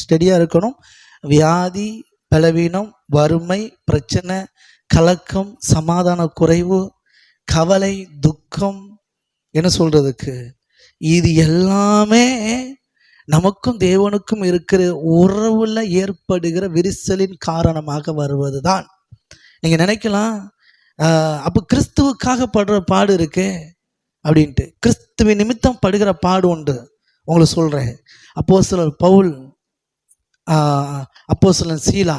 ஸ்டெடியாக இருக்கணும். வியாதி பலவீனம் வறுமை பிரச்சனை கலக்கம் சமாதான குறைவு கவலை துக்கம் என்ன சொல்றதுக்கு? இது எல்லாமே நமக்கும் தேவனுக்கும் இருக்கிற உறவுல ஏற்படுகிற விரிசலின் காரணமாக வருவதுதான். நீங்க நினைக்கலாம் அப்போ கிறிஸ்துவுக்காக படுற பாடு இருக்கே அப்படின்ட்டு. கிறிஸ்துவின் நிமித்தம் படுகிற பாடு உண்டு. உங்களுக்கு சொல்றேன். அப்போ சிலர் பவுல் அப்போ சொல்ல சீலா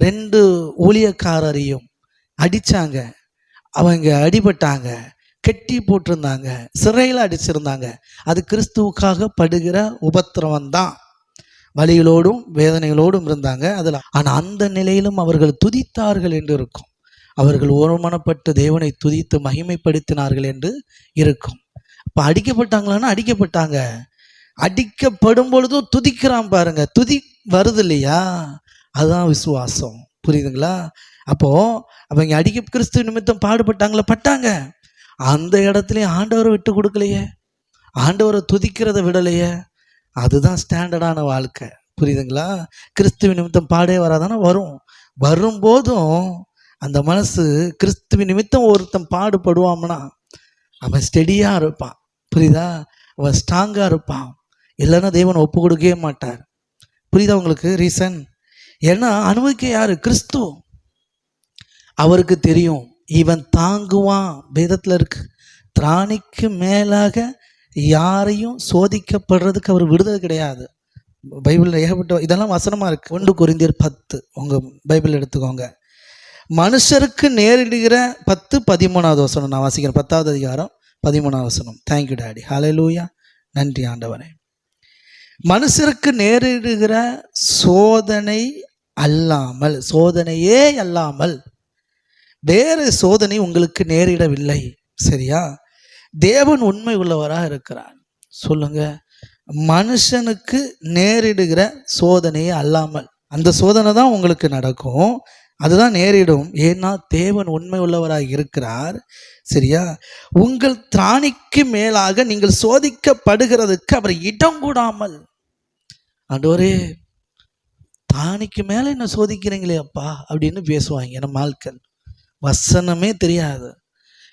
ரெண்டு ஊழியக்காரரையும் அடித்தாங்க அவங்க அடிபட்டாங்க கெட்டி போட்டிருந்தாங்க சிறையில் அடிச்சிருந்தாங்க. அது கிறிஸ்துவுக்காக படுகிற உபத்திரவம் தான். வழிகளோடும் வேதனைகளோடும் இருந்தாங்க அதில். ஆனால் அந்த நிலையிலும் அவர்கள் துதித்தார்கள் என்று இருக்கும். அவர்கள் ஒருமனப்பட்டு தேவனை துதித்து மகிமைப்படுத்தினார்கள் என்று இருக்கும். இப்போ அடிக்கப்பட்டாங்களான்னா அடிக்கப்பட்டாங்க. அடிக்கப்படும் பொழுதும் துதிக்கிறான் பாருங்க. துதி வருது இல்லையா அதுதான் விசுவாசம். புரியுதுங்களா? அப்போது அவங்க அடிக்க கிறிஸ்து நிமித்தம் பாடுபட்டாங்களே பட்டாங்க. அந்த இடத்துலையும் ஆண்டவரை விட்டு கொடுக்கலையே. ஆண்டவரை துதிக்கிறத விடலையே. அதுதான் ஸ்டாண்டர்டான வாழ்க்கை. புரியுதுங்களா? கிறிஸ்துவ நிமித்தம் பாடே வராதானே? வரும். வரும்போதும் அந்த மனசு கிறிஸ்துவ நிமித்தம் ஒருத்தன் பாடுபடுவாம்னா? அவன் ஸ்டெடியாக இருப்பான். புரியுதா? அவன் ஸ்ட்ராங்காக இருப்பான். இல்லைன்னா தேவன் ஒப்பு கொடுக்கவே மாட்டார். புரியுதா உங்களுக்கு ரீசன் ஏன்னா அனுபவிக்க யாரு? கிறிஸ்து. அவருக்கு தெரியும். இவன் தாங்குவான். வேதத்தில் இருக்கு. திராணிக்கு மேலாக யாரையும் சோதிக்கப்படுறதுக்கு அவர் விடுதல் கிடையாது. பைபிளில் ஏகப்பட்ட இதெல்லாம் வசனமாக இருக்குது ஒன்று குறிந்தியர் பத்து. உங்கள் பைபிள் எடுத்துக்கோங்க. மனுஷருக்கு நேரிடுகிற பத்து பதிமூணாவது வசனம். நான் வாசிக்கிறேன். பத்தாவது அதிகாரம் பதிமூணாவது வசனம். தேங்க்யூ டாடி ஹalleluya நன்றி ஆண்டவனே மனுஷருக்கு நேரிடுகிற சோதனை அல்லாமல் சோதனையே அல்லாமல் வேறு சோதனை உங்களுக்கு நேரிடவில்லை சரியா? தேவன் உண்மை உள்ளவராக இருக்கிறார். சொல்லுங்க. மனுஷனுக்கு நேரிடுகிற சோதனையே அல்லாமல் அந்த சோதனை தான் உங்களுக்கு நடக்கும். அதுதான் நேரிடும். ஏன்னா தேவன் உண்மை உள்ளவராக இருக்கிறார். சரியா? உங்கள் திராணிக்கு மேலாக நீங்கள் சோதிக்கப்படுகிறதுக்கு அவர் இடம் கூடாமல். ஆண்டவரே தானிக்கு மேலே என்ன சோதிக்கிறீங்களே அப்பா அப்படின்னு பேசுவாங்க நம்ம ஆட்கள் வசனமே தெரியாது.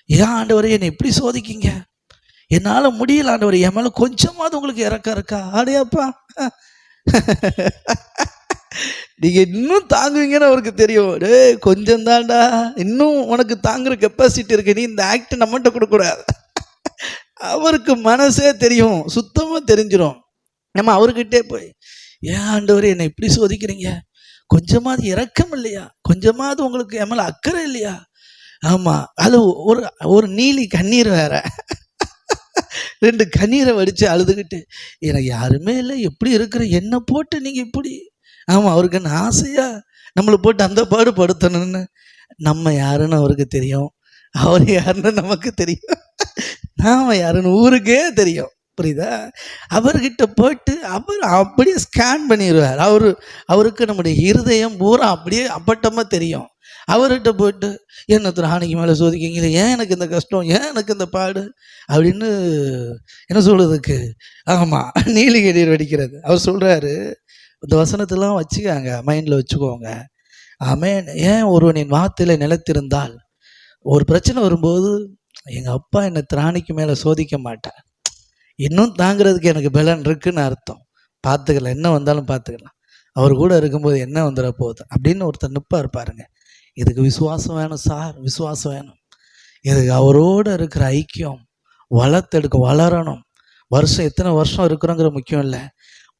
ஏன் ஆண்டவரே என்னை எப்படி சோதிக்கீங்க? என்னால் முடியல ஆண்டவர் என் மேலே கொஞ்சமாவது உங்களுக்கு இறக்க இருக்கா? ஆடையாப்பா நீங்க இன்னும் தாங்குவீங்கன்னு அவருக்கு தெரியும். டேய் கொஞ்சம் தான்டா இன்னும் உனக்கு தாங்குற கெப்பாசிட்டி இருக்கு. நீ இந்த ஆக்ட் நம்மகிட்ட கொடுக்கக்கூடாது. அவருக்கு மனசே தெரியும். சுத்தமா தெரிஞ்சிடும் நம்ம அவர்கிட்டே போய் ஏன் ஆண்டவர் என்னை இப்படி சோதிக்கிறீங்க? கொஞ்சமாவது இறக்கம் இல்லையா? கொஞ்சமாவது உங்களுக்கு என் அக்கறை இல்லையா? ஆமா. அது ஒரு ஒரு நீலி கண்ணீர் வேற. ரெண்டு கண்ணீரை வடிச்சு அழுதுகிட்டு எனக்கு யாருமே இல்லை. எப்படி இருக்கிற என்ன போட்டு நீங்க இப்படி ஆமாம் அவருக்கு என்ன ஆசையா? நம்மளை போட்டு அந்த பாடு படுத்தணும்னு நம்ம யாருன்னு அவருக்கு தெரியும். அவர் யாருன்னு நமக்கு தெரியும். நாம் யாருன்னு ஊருக்கே தெரியும். புரியுதா? அவர்கிட்ட போயிட்டு அவர் அப்படியே ஸ்கேன் பண்ணிடுவார். அவரு அவருக்கு நம்முடைய இருதயம் பூரா அப்படியே அப்பட்டமாக தெரியும். அவர்கிட்ட போயிட்டு என்ன திராணிக்கு மேலே சோதிக்கிங்களே ஏன் எனக்கு இந்த கஷ்டம்? ஏன் எனக்கு இந்த பாடு? அப்படின்னு என்ன சொல்கிறதுக்கு ஆமாம் நீலிகை வடிக்கிறது வெடிக்கிறது அவர் சொல்கிறாரு இந்த வசனத்தெல்லாம் வச்சுக்காங்க மைண்டில் வச்சுக்கோங்க. ஆமென். ஏன் ஒருவனின் வார்த்தையில் நிலைத்திருந்தால்? ஒரு பிரச்சனை வரும்போது எங்கள் அப்பா என்னை திராணிக்கு மேலே சோதிக்க மாட்டார். இன்னும் தாங்கிறதுக்கு எனக்கு பலன் இருக்குன்னு அர்த்தம். பார்த்துக்கலாம் என்ன வந்தாலும் பார்த்துக்கலாம். அவர் கூட இருக்கும்போது என்ன வந்துட போகுது? அப்படின்னு ஒருத்தர் நிற்பார் பாருங்க. இதுக்கு விசுவாசம் வேணும் சார் விசுவாசம் வேணும். இதுக்கு அவரோட இருக்கிற ஐக்கியம் வளர்த்தெடுக்க வளரணும். வருஷம் எத்தனை வருஷம் இருக்கிறோங்கிற முக்கியம் இல்லை.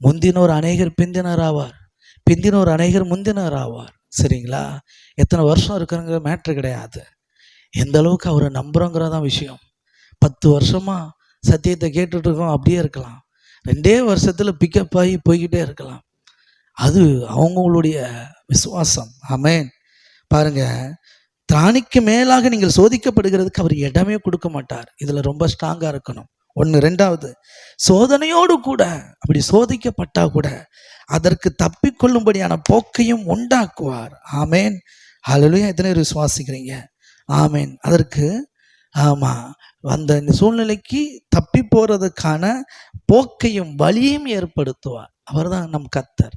முந்தினோர் அநேகர் பிந்தினர் ஆவார் பிந்தினோர் அநேகர் முந்தினர் ஆவார் சரிங்களா? எத்தனை வருஷம் இருக்கிறங்கிற மேட்ரு கிடையாது. எந்த அளவுக்கு அவரை நம்புகிறோங்கிறதான் விஷயம். பத்து வருஷமாக சத்தியத்தை கேட்டுட்ருக்கோம் அப்படியே இருக்கலாம். ரெண்டே வருஷத்தில் பிக்கப் ஆகி போய்கிட்டே இருக்கலாம். அது அவங்களுடைய விசுவாசம். ஆமென் பாருங்க திராணிக்கு மேலாக நீங்கள் சோதிக்கப்படுகிறதுக்கு அவர் இடமே கொடுக்க மாட்டார். இதில் ரொம்ப ஸ்ட்ராங்காக இருக்கணும். ஒன்று ரெண்டாவது சோதனையோடு கூட அப்படி சோதிக்கப்பட்டா கூட அதற்கு தப்பிக்கொள்ளும்படியான போக்கையும் உண்டாக்குவார். ஆமேன். ஹalleluya எத்தனை பேர் விசுவாசிக்கிறீங்க? ஆமேன். அதற்கு ஆமாம் அந்த இந்த சூழ்நிலைக்கு தப்பி போகிறதுக்கான போக்கையும் வழியையும் ஏற்படுத்துவார். அவர்தான் நம் கத்தர்